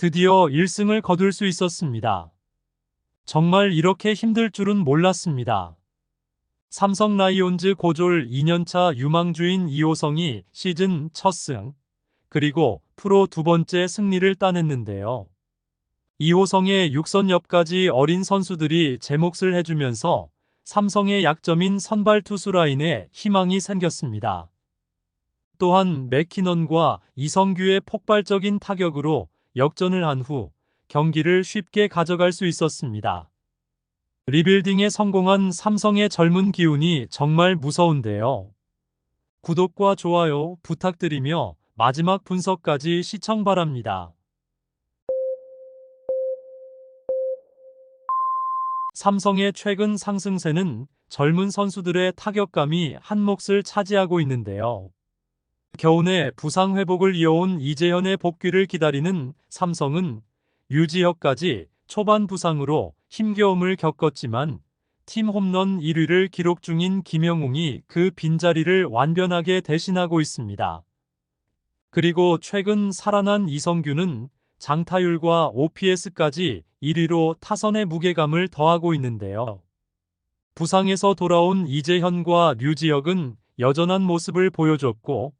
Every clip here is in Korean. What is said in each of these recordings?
드디어 1승을 거둘 수 있었습니다. 정말 이렇게 힘들 줄은 몰랐습니다. 삼성 라이온즈 고졸 2년차 유망주인 이호성이 시즌 첫 승, 그리고 프로 두 번째 승리를 따냈는데요. 이호성의 육선 옆까지 어린 선수들이 제 몫을 해주면서 삼성의 약점인 선발 투수 라인에 희망이 생겼습니다. 또한 맥키넌과 이성규의 폭발적인 타격으로 역전을 한 후 경기를 쉽게 가져갈 수 있었습니다. 리빌딩에 성공한 삼성의 젊은 기운이 정말 무서운데요. 구독과 좋아요 부탁드리며 마지막 분석까지 시청 바랍니다. 삼성의 최근 상승세는 젊은 선수들의 타격감이 한 몫을 차지하고 있는데요. 겨우내 부상 회복을 이어온 이재현의 복귀를 기다리는 삼성은 유지혁까지 초반 부상으로 힘겨움을 겪었지만 팀 홈런 1위를 기록 중인 김영웅이 그 빈자리를 완변하게 대신하고 있습니다. 그리고 최근 살아난 이성규는 장타율과 OPS까지 1위로 타선의 무게감을 더하고 있는데요. 부상에서 돌아온 이재현과 류지혁은 여전한 모습을 보여줬고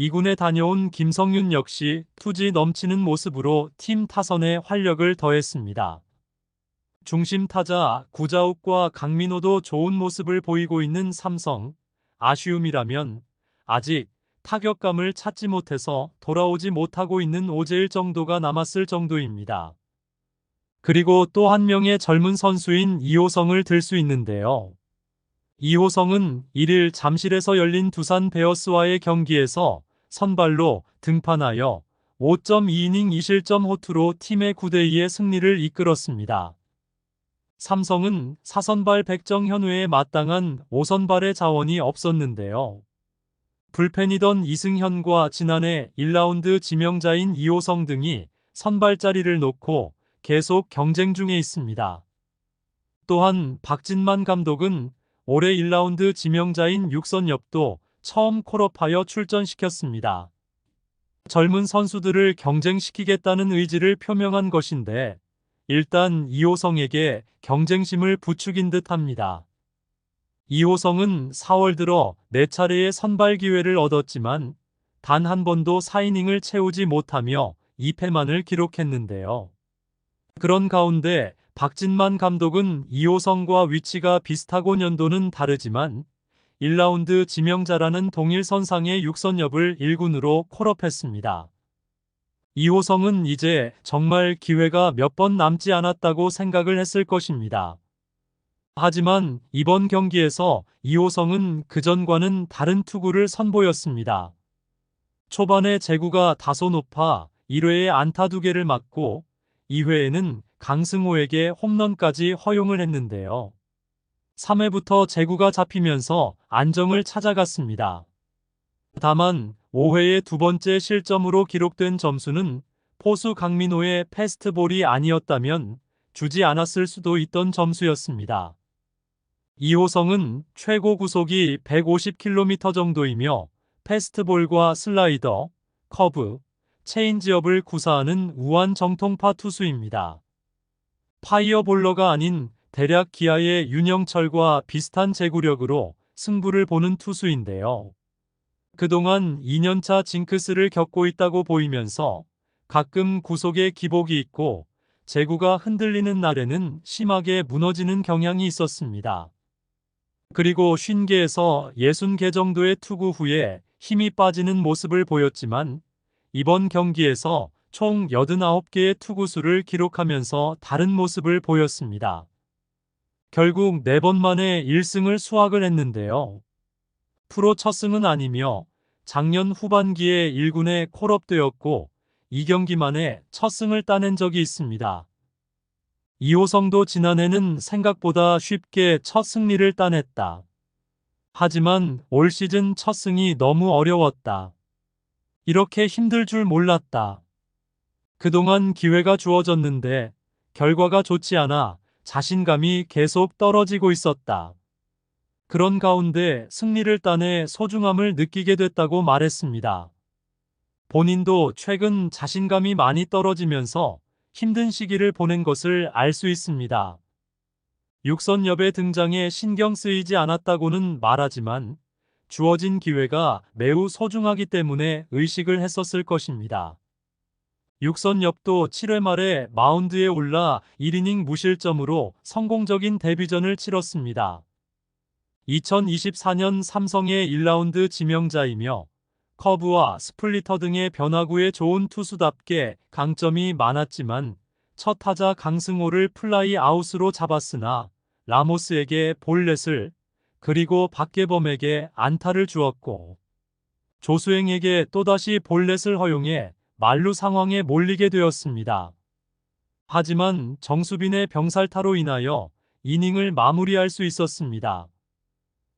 2군에 다녀온 김성윤 역시 투지 넘치는 모습으로 팀 타선에 활력을 더했습니다. 중심 타자 구자욱과 강민호도 좋은 모습을 보이고 있는 삼성. 아쉬움이라면 아직 타격감을 찾지 못해서 돌아오지 못하고 있는 오재일 정도가 남았을 정도입니다. 그리고 또 한 명의 젊은 선수인 이호성을 들 수 있는데요. 이호성은 1일 잠실에서 열린 두산 베어스와의 경기에서 선발로 등판하여 5.2이닝 2실점 호투로 팀의 9대2의 승리를 이끌었습니다. 삼성은 사선발 백정현 외에 마땅한 5선발의 자원이 없었는데요. 불펜이던 이승현과 지난해 1라운드 지명자인 이호성 등이 선발 자리를 놓고 계속 경쟁 중에 있습니다. 또한 박진만 감독은 올해 1라운드 지명자인 육선엽도 처음 콜업하여 출전시켰습니다. 젊은 선수들을 경쟁시키겠다는 의지를 표명한 것인데 일단 이호성에게 경쟁심을 부추긴 듯 합니다. 이호성은 4월 들어 4차례의 선발 기회를 얻었지만 단 한 번도 4이닝을 채우지 못하며 2패만을 기록했는데요. 그런 가운데 박진만 감독은 이호성과 위치가 비슷하고 연도는 다르지만 1라운드 지명자라는 동일 선상의 육선엽을 1군으로 콜업했습니다. 이호성은 이제 정말 기회가 몇 번 남지 않았다고 생각을 했을 것입니다. 하지만 이번 경기에서 이호성은 그전과는 다른 투구를 선보였습니다. 초반에 제구가 다소 높아 1회에 안타 2개를 맞고 2회에는 강승호에게 홈런까지 허용을 했는데요. 3회부터 제구가 잡히면서 안정을 찾아갔습니다. 다만 5회의 두 번째 실점으로 기록된 점수는 포수 강민호의 패스트볼이 아니었다면 주지 않았을 수도 있던 점수였습니다. 이호성은 최고 구속이 150km 정도이며 패스트볼과 슬라이더, 커브, 체인지업을 구사하는 우한 정통파 투수입니다. 파이어볼러가 아닌 대략 기아의 윤영철과 비슷한 제구력으로 승부를 보는 투수인데요. 그동안 2년차 징크스를 겪고 있다고 보이면서 가끔 구속에 기복이 있고 제구가 흔들리는 날에는 심하게 무너지는 경향이 있었습니다. 그리고 50개에서 60개 정도의 투구 후에 힘이 빠지는 모습을 보였지만 이번 경기에서 총 89개의 투구수를 기록하면서 다른 모습을 보였습니다. 결국 4번 만에 1승을 수확을 했는데요. 프로 첫 승은 아니며 작년 후반기에 1군에 콜업되었고 2경기 만에 첫 승을 따낸 적이 있습니다. 이호성도 지난해는 생각보다 쉽게 첫 승리를 따냈다. 하지만 올 시즌 첫 승이 너무 어려웠다. 이렇게 힘들 줄 몰랐다. 그동안 기회가 주어졌는데 결과가 좋지 않아 자신감이 계속 떨어지고 있었다. 그런 가운데 승리를 따내 소중함을 느끼게 됐다고 말했습니다. 본인도 최근 자신감이 많이 떨어지면서 힘든 시기를 보낸 것을 알 수 있습니다. 육선엽의 등장에 신경 쓰이지 않았다고는 말하지만 주어진 기회가 매우 소중하기 때문에 의식을 했었을 것입니다. 육선엽도 7회 말에 마운드에 올라 1이닝 무실점으로 성공적인 데뷔전을 치렀습니다. 2024년 삼성의 1라운드 지명자이며 커브와 스플리터 등의 변화구에 좋은 투수답게 강점이 많았지만 첫 타자 강승호를 플라이 아웃으로 잡았으나 라모스에게 볼넷을 그리고 박계범에게 안타를 주었고 조수행에게 또다시 볼넷을 허용해 만루 상황에 몰리게 되었습니다. 하지만 정수빈의 병살타로 인하여 이닝을 마무리할 수 있었습니다.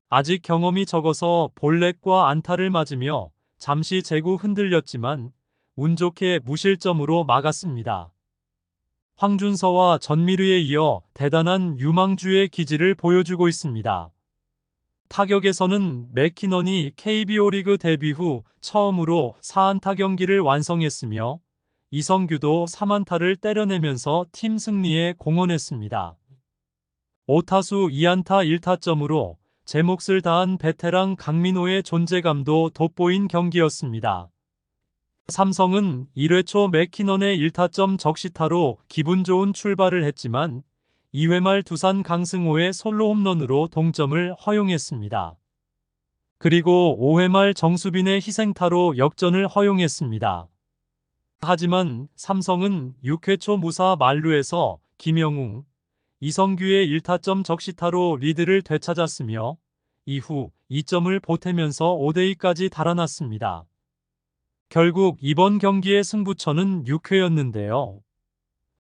아직 경험이 적어서 볼넷과 안타를 맞으며 잠시 제구 흔들렸지만 운 좋게 무실점으로 막았습니다. 황준서와 전미르에 이어 대단한 유망주의 기질을 보여주고 있습니다. 타격에서는 맥키넌이 KBO 리그 데뷔 후 처음으로 4안타 경기를 완성했으며 이성규도 3안타를 때려내면서 팀 승리에 공헌했습니다. 5타수 2안타 1타점으로 제 몫을 다한 베테랑 강민호의 존재감도 돋보인 경기였습니다. 삼성은 1회 초 맥키넌의 1타점 적시타로 기분 좋은 출발을 했지만 2회 말 두산 강승호의 솔로 홈런으로 동점을 허용했습니다. 그리고 5회 말 정수빈의 희생타로 역전을 허용했습니다. 하지만 삼성은 6회 초 무사 만루에서 김영웅, 이성규의 1타점 적시타로 리드를 되찾았으며 이후 2점을 보태면서 5대2까지 달아났습니다. 결국 이번 경기의 승부처는 6회였는데요.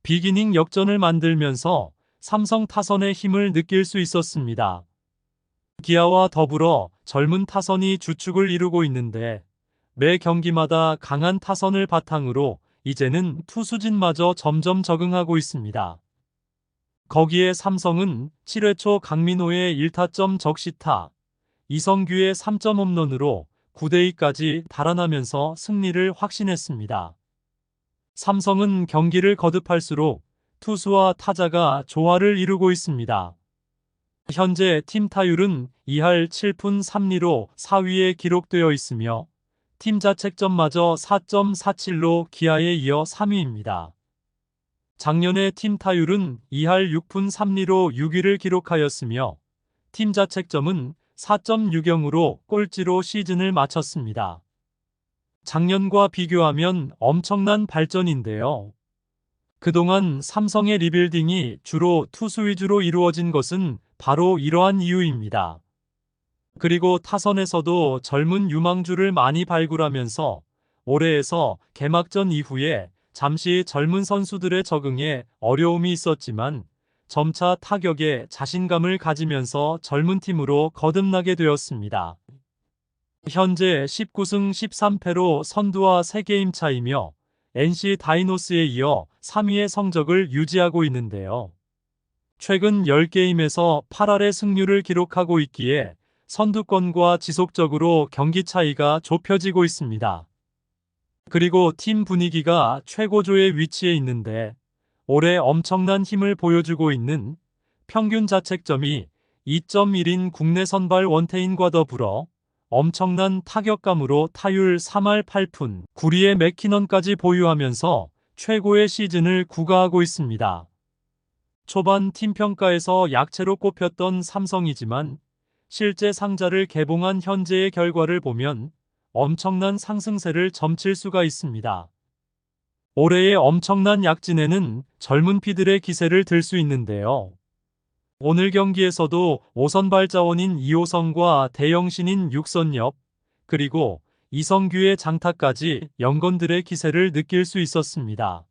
비기닝 역전을 만들면서 삼성 타선의 힘을 느낄 수 있었습니다. 기아와 더불어 젊은 타선이 주축을 이루고 있는데 매 경기마다 강한 타선을 바탕으로 이제는 투수진마저 점점 적응하고 있습니다. 거기에 삼성은 7회 초 강민호의 1타점 적시타, 이성규의 3점 홈런으로 9대2까지 달아나면서 승리를 확신했습니다. 삼성은 경기를 거듭할수록 투수와 타자가 조화를 이루고 있습니다. 현재 팀 타율은 2할 7푼 3리로 4위에 기록되어 있으며 팀 자책점마저 4.47로 기아에 이어 3위입니다. 작년에 팀 타율은 2할 6푼 3리로 6위를 기록하였으며 팀 자책점은 4.60으로 꼴찌로 시즌을 마쳤습니다. 작년과 비교하면 엄청난 발전인데요. 그동안 삼성의 리빌딩이 주로 투수 위주로 이루어진 것은 바로 이러한 이유입니다. 그리고 타선에서도 젊은 유망주를 많이 발굴하면서 올해에서 개막전 이후에 잠시 젊은 선수들의 적응에 어려움이 있었지만 점차 타격에 자신감을 가지면서 젊은 팀으로 거듭나게 되었습니다. 현재 19승 13패로 선두와 3게임 차이며 NC 다이노스에 이어 3위의 성적을 유지하고 있는데요. 최근 10게임에서 8할의 승률을 기록하고 있기에 선두권과 지속적으로 경기 차이가 좁혀지고 있습니다. 그리고 팀 분위기가 최고조의 위치에 있는데 올해 엄청난 힘을 보여주고 있는 평균 자책점이 2.1인 국내 선발 원태인과 더불어 엄청난 타격감으로 타율 3할 8푼 9리의 맥키넌까지 보유하면서 최고의 시즌을 구가하고 있습니다. 초반 팀 평가에서 약체로 꼽혔던 삼성이지만 실제 상자를 개봉한 현재의 결과를 보면 엄청난 상승세를 점칠 수가 있습니다. 올해의 엄청난 약진에는 젊은 피들의 기세를 들 수 있는데요. 오늘 경기에서도 5선발 자원인 이호성과 대형신인 육선엽, 그리고 이성규의 장타까지 영건들의 기세를 느낄 수 있었습니다.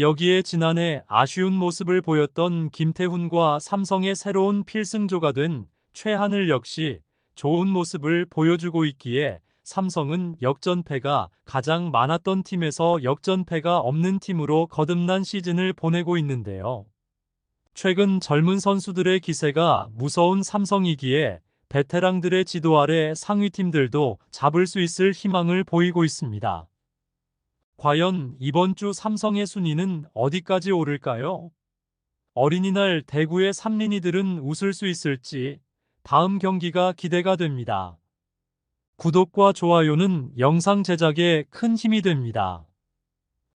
여기에 지난해 아쉬운 모습을 보였던 김태훈과 삼성의 새로운 필승조가 된 최하늘 역시 좋은 모습을 보여주고 있기에 삼성은 역전패가 가장 많았던 팀에서 역전패가 없는 팀으로 거듭난 시즌을 보내고 있는데요. 최근 젊은 선수들의 기세가 무서운 삼성이기에 베테랑들의 지도 아래 상위팀들도 잡을 수 있을 희망을 보이고 있습니다. 과연 이번 주 삼성의 순위는 어디까지 오를까요? 어린이날 대구의 삼린이들은 웃을 수 있을지 다음 경기가 기대가 됩니다. 구독과 좋아요는 영상 제작에 큰 힘이 됩니다.